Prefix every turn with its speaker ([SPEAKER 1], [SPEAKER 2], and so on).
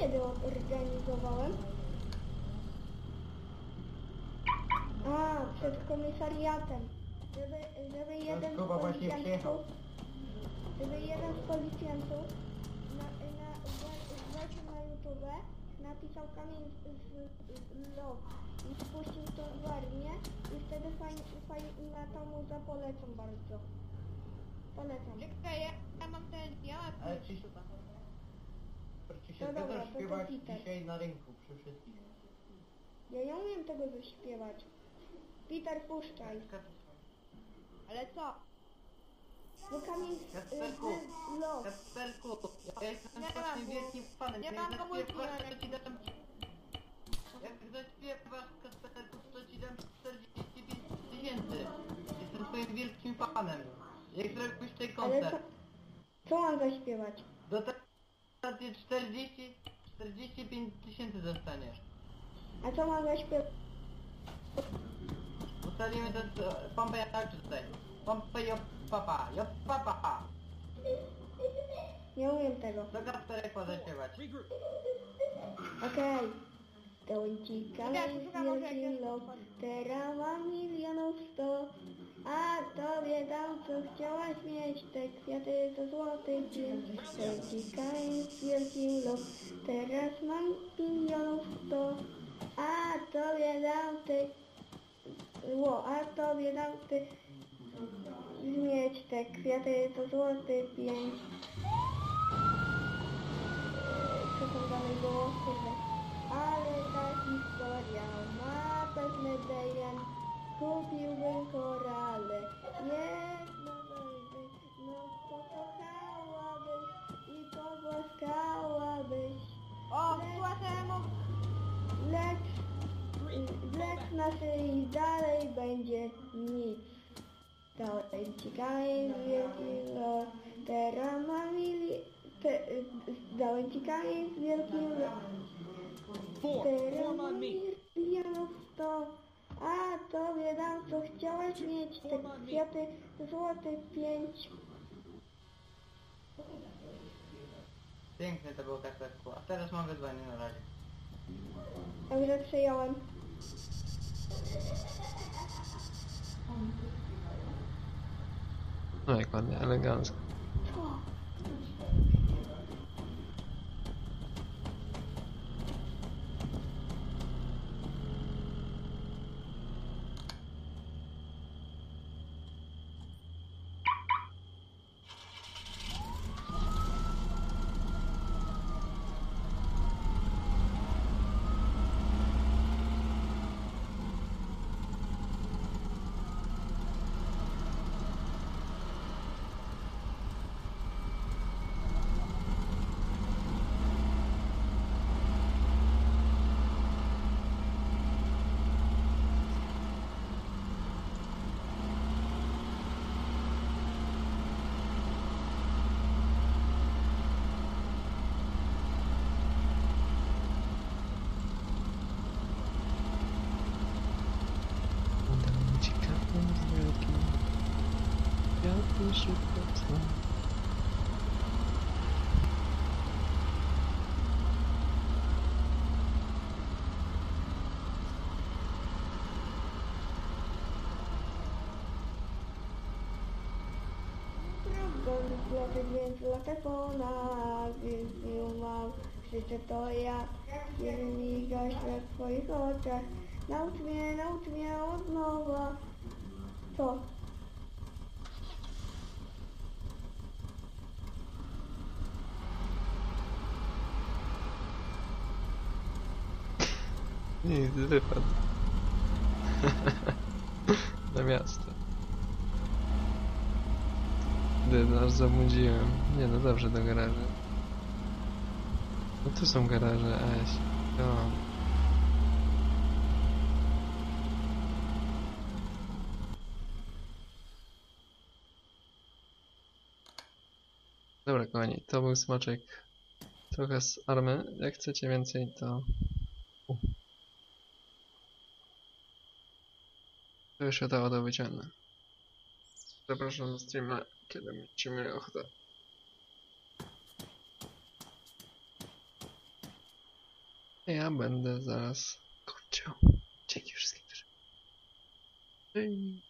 [SPEAKER 1] kiedy organizowałem? A, przed komisariatem. Żeby, żeby jeden z
[SPEAKER 2] Kuba właśnie przyjechał.
[SPEAKER 1] policjantów, żeby jeden z policjantów na, na, w- wleciał na YouTube, napisał kamień z, z lot i spuścił to w armię i wtedy fajnie, fajnie na to mu za polecam bardzo. Polecam.
[SPEAKER 3] Czekaj, ja, ja mam ten, ja mam
[SPEAKER 2] Ale czy-. Się
[SPEAKER 1] No dobra, to
[SPEAKER 2] śpiewać
[SPEAKER 1] Peter.
[SPEAKER 2] dzisiaj na rynku przy wszystkich?
[SPEAKER 1] Ja nie umiem tego zaśpiewać. Peter, puszczaj.
[SPEAKER 3] Ale co?
[SPEAKER 1] No kamień z, lot.
[SPEAKER 2] Kasperku, ja jestem
[SPEAKER 3] Nie
[SPEAKER 2] strasznie wielkim fanem.
[SPEAKER 3] nie
[SPEAKER 2] Jak
[SPEAKER 3] mam
[SPEAKER 2] zaśpiewasz,
[SPEAKER 3] komórki,
[SPEAKER 2] to ci dam... Jak zaśpiewasz Kasperku, to ci dam 45 tysięcy. Jestem twoim wielkim fanem. Jak zrobisz ten
[SPEAKER 1] Ale co,
[SPEAKER 2] koncert?
[SPEAKER 1] co mam zaśpiewać?
[SPEAKER 2] Dotację 40... 45 tysięcy dostaniesz.
[SPEAKER 1] A co mam zaśpiewać?
[SPEAKER 2] Ustalimy to z pompę jak tutaj. Pompę jo papa, jo papa.
[SPEAKER 1] Nie umiem tego.
[SPEAKER 2] Do Kasperek zaśpiewać.
[SPEAKER 1] Okej. Dałem
[SPEAKER 3] pokoju.
[SPEAKER 1] Teraz mam milionów sto. A tobie dam co chciałaś mieć. Te kwiaty to złoty pięć. Dałem ci kamień z wielkim lot. Teraz mam milionów sto. A tobie dam te... Ło, a tobie dam te... Mieć te kwiaty to złoty pięć. Co tam dalej było? Kurde. Ale ta historia ma pewne dejen. Kupiłbym korale. Jedno. No pokochałabyś i pogłaskałabyś.
[SPEAKER 3] O, mam...
[SPEAKER 1] Lecz, lecz na szyi dalej będzie nic. Dałem ci kamień z wielkim lot. Teraz mam mili... Dałem ci kamień z wielkim lot.
[SPEAKER 4] Four.
[SPEAKER 1] Teraz
[SPEAKER 4] Form on me.
[SPEAKER 1] sto. A tobie dam co chciałaś mieć. Te kwiaty złoty pięć.
[SPEAKER 2] Piękny to był Kasperku. A teraz mam wyzwanie na razie.
[SPEAKER 1] Także przejąłem.
[SPEAKER 5] No jak ładnie, elegancko. Dałem ci kamień z wielkim. Kwiaty szybko tną.
[SPEAKER 1] Prawdą zloty, więc latefona Wizję mam, krzyczę to ja Kiedy miga świat w twoich oczach Naucz mnie, naucz mnie od nowa Co?
[SPEAKER 5] Nic, wypadł. Na miasto. Gdy nas zabudziłem. Nie no dobrze do garażu. No tu są garaże, Aś. No. Dobra kochani, to był smaczek trochę z army. Jak chcecie więcej to... Jeszcze to auto wyciągnę. Zapraszam na streama, kiedy będziecie mieli ochotę. Ja będę zaraz kończył. Dzięki wszystkim. Hej.